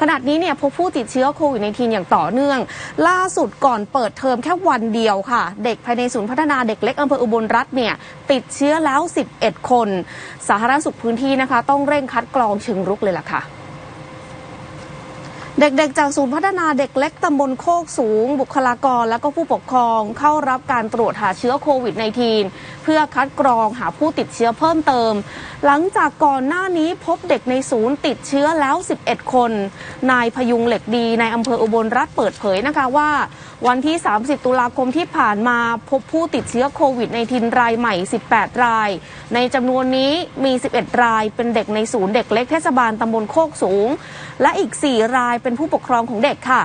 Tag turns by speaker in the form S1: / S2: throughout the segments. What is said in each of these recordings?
S1: ขณะนี้เนี่ยพบผู้ติดเชื้อโควิดในทีอย่างต่อเนื่อง ล่าสุดก่อนเปิดเทอมแค่วันเดียวค่ะ เด็กภายในศูนย์พัฒนาเด็กเล็กอำเภออุบลรัฐเนี่ยติดเชื้อแล้ว 11 คน สาธารณสุขพื้นที่นะคะ ต้องเร่งคัดกรองเชิงรุกเลยล่ะค่ะ เด็กๆ จากศูนย์พัฒนาเด็กเล็กตำบลโคกสูง บุคลากรและก็ผู้ปกครองเข้ารับการตรวจหาเชื้อโควิด -19 เพื่อคัดกรองหาผู้ติดเชื้อเพิ่มเติม หลังจากก่อนหน้านี้พบเด็กในศูนย์ติดเชื้อแล้ว 11 คน นายพยุงเหล็กดีในอำเภออุบลรัฐเปิดเผยนะคะว่า วันที่ 30 ตุลาคมที่ผ่านมาพบผู้ติดเชื้อโควิด -19 รายใหม่ 18 ราย ในจำนวนนี้มี 11 รายเป็นเด็กในศูนย์เด็กเล็กเทศบาลตำบลโคกสูง และอีก 4 รายเป็นผู้ปกครองของเด็กค่ะ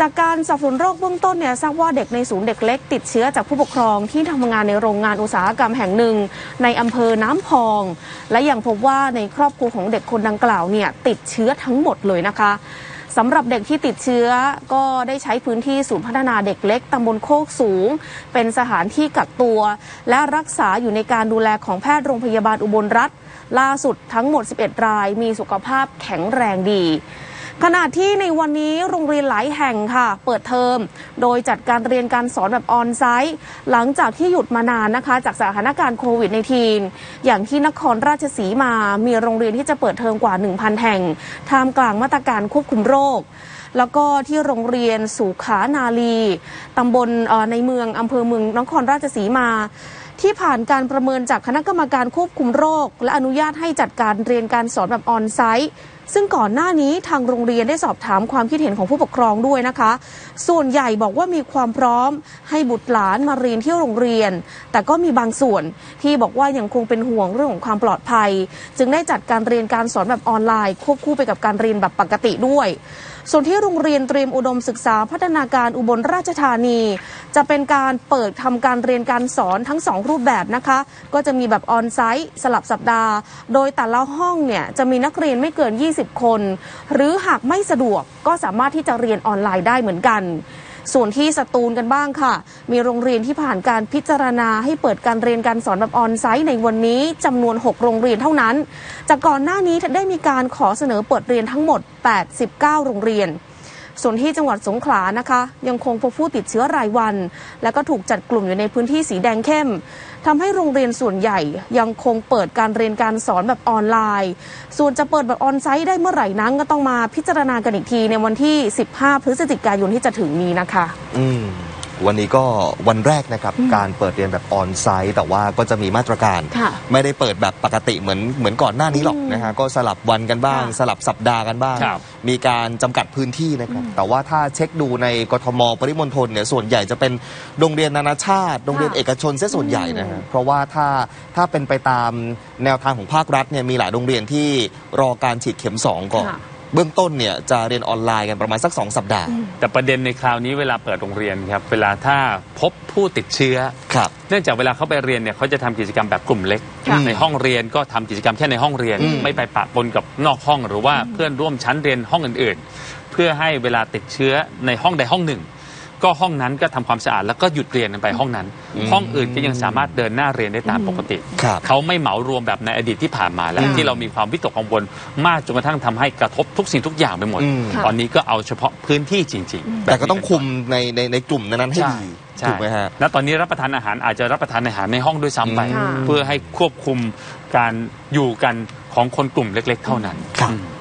S1: จากการสอบสวนโรคเบื้องต้นเนี่ยทราบว่าเด็กในศูนย์เด็กเล็ก ติดเชื้อจากผู้ปกครองที่ทำงานในโรงงานอุตสาหกรรมแห่งหนึ่ง ในอำเภอน้ำพอง และยังพบว่าในครอบครัวของเด็กคนดังกล่าวเนี่ยติดเชื้อทั้งหมดเลยนะคะสำหรับเด็กที่ติดเชื้อก็ได้ใช้พื้นที่ศูนย์พัฒนาเด็กเล็กตำบลโคกสูง เป็นสถานที่กักตัว และรักษาอยู่ในการดูแลของแพทย์โรงพยาบาลอุบลรัฐ ล่าสุดทั้งหมด 11 รายมีสุขภาพแข็งแรงดี ขณะที่ในวันนี้โรงเรียนหลายแห่งค่ะ เปิดเทอม โดยจัดการเรียนการสอนแบบออนไซต์หลังจากที่หยุดมานานนะคะ จากสถานการณ์โควิดในทีนอย่างที่นครราชสีมา มีโรงเรียนที่จะเปิดเทอมกว่า 1,000 แห่งท่ามกลางมาตรการควบคุมโรคแล้วก็ที่โรงเรียนสุขานาลีตำบลในเมืองอำเภอเมืองนครราชสีมา ที่ผ่านการประเมินจากคณะกรรมการควบคุมโรค และอนุญาตให้จัดการเรียนการสอนแบบออนไซต์ ซึ่งก่อนหน้านี้ทางโรงเรียนได้สอบถามความคิดเห็นของผู้ปกครองด้วยนะคะ ส่วนใหญ่บอกว่ามีความพร้อมให้บุตรหลานมาเรียนที่โรงเรียน แต่ก็มีบางส่วนที่บอกว่ายังคงเป็นห่วงเรื่องของความปลอดภัย จึงได้จัดการเรียนการสอนแบบออนไลน์ ควบคู่ไปกับการเรียนแบบปกติด้วย ส่วนที่โรงเรียนเตรียมอุดมศึกษาพัฒนาการอุบลราชธานี จะเป็นการเปิดทำการเรียนการสอนทั้งสองรูปแบบนะคะ ก็จะมีแบบออนไซต์สลับสัปดาห์ โดยแต่ละห้องเนี่ยจะมีนักเรียนไม่เกิน 20 คน หรือหากไม่สะดวกก็สามารถที่จะเรียนออนไลน์ได้เหมือนกัน ส่วนที่สตูลกันบ้างค่ะ มีโรงเรียนที่ผ่านการพิจารณาให้เปิดการเรียนการสอนแบบออนไซต์ในวันนี้จำนวน 6 โรงเรียนเท่านั้น จากก่อนหน้านี้ได้มีการขอเสนอเปิดเรียนทั้งหมด 89 โรงเรียน ส่วนที่จังหวัดสงขลานะคะ ยังคงพบผู้ติดเชื้อรายวัน และก็ถูกจัดกลุ่มอยู่ในพื้นที่สีแดงเข้มทำให้โรงเรียนส่วนใหญ่ยังคงเปิดการเรียนการสอนแบบออนไลน์ ส่วนจะเปิดแบบออนไซต์ได้เมื่อไหร่นั้นก็ต้องมาพิจารณากันอีกทีในวันที่ 15 พฤศจิกายนที่จะถึงนี้นะคะ
S2: อืม วันนี้ก็วันแรกนะครับ การเปิดเรียนแบบออนไซต์แต่ว่าก็จะมีมาตรการ
S1: ค่ะ
S2: ไม่ได้เปิดแบบปกติเหมือนเหมือนก่อนหน้านี้หรอกนะฮะก็สลับวันกันบ้าง
S1: ค่ะ
S2: สลับสัปดาห์กันบ้าง
S3: ครับ
S2: มีการจำกัดพื้นที่นะครับ แต่ว่าถ้าเช็คดูในกทมปริมณฑลเนี่ยส่วนใหญ่จะเป็นโรงเรียนนานาชาติ โรงเรียนเอกชนเสียส่วนใหญ่นะฮะเพราะว่าถ้าถ้าเป็นไปตามแนวทางของภาครัฐเนี่ยมีหลายโรงเรียนที่รอการฉีดเข็มสองก่อน
S1: ค่ะ
S2: เบื้องต้นเนี่ยจะเรียนออนไลน์กันประมาณสักสองสัปดาห์
S3: แต่ประเด็นในคราวนี้เวลาเปิดโรงเรียนครับ เวลาถ้าพบผู้ติดเชื้อ
S2: ครับ
S3: เนื่องจากเวลาเขาไปเรียนเนี่ยเขาจะทำกิจกรรมแบบกลุ่มเล็ก
S1: ค่ะ
S3: ในห้องเรียนก็ทำกิจกรรมแค่ในห้องเรียน
S2: อืม
S3: ไม่ไปปะปนกับนอกห้องหรือว่าเพื่อนร่วมชั้นเรียนห้องอื่นๆ เพื่อให้เวลาติดเชื้อในห้องใดห้องหนึ่ง ก็ห้องนั้นก็ทำความสะอาดแล้วก็หยุดเรียนกันไปห้องนั้น ห้องอื่นก็ยังสามารถเดินหน้าเรียนได้ตามปกติ
S2: ครับ
S3: เขาไม่เหมารวมแบบในอดีตที่ผ่านมาแล้ว
S1: ค่ะ
S3: ที่เรามีความวิตกกังวลมากจนกระทั่งทำให้กระทบทุกสิ่งทุกอย่างไปหมด
S2: อืม
S1: ค่ะ
S3: ตอนนี้ก็เอาเฉพาะพื้นที่จริง ๆ
S2: แต่ก็ต้อง
S3: แบบนี้
S2: คุมในในในกลุ่มนั้นๆให้
S3: ใช่
S2: ดี
S3: ใช่
S2: ถูกไหมฮะ
S3: แล้วตอนนี้รับประทานอาหารอาจจะรับประทานอาหารในห้องด้วยซ้ำไป
S1: ค่ะ
S3: เพื่อให้ควบคุมการอยู่กันของคนกลุ่มเล็ก ๆ เท่านั้น
S2: ครับ
S3: อืม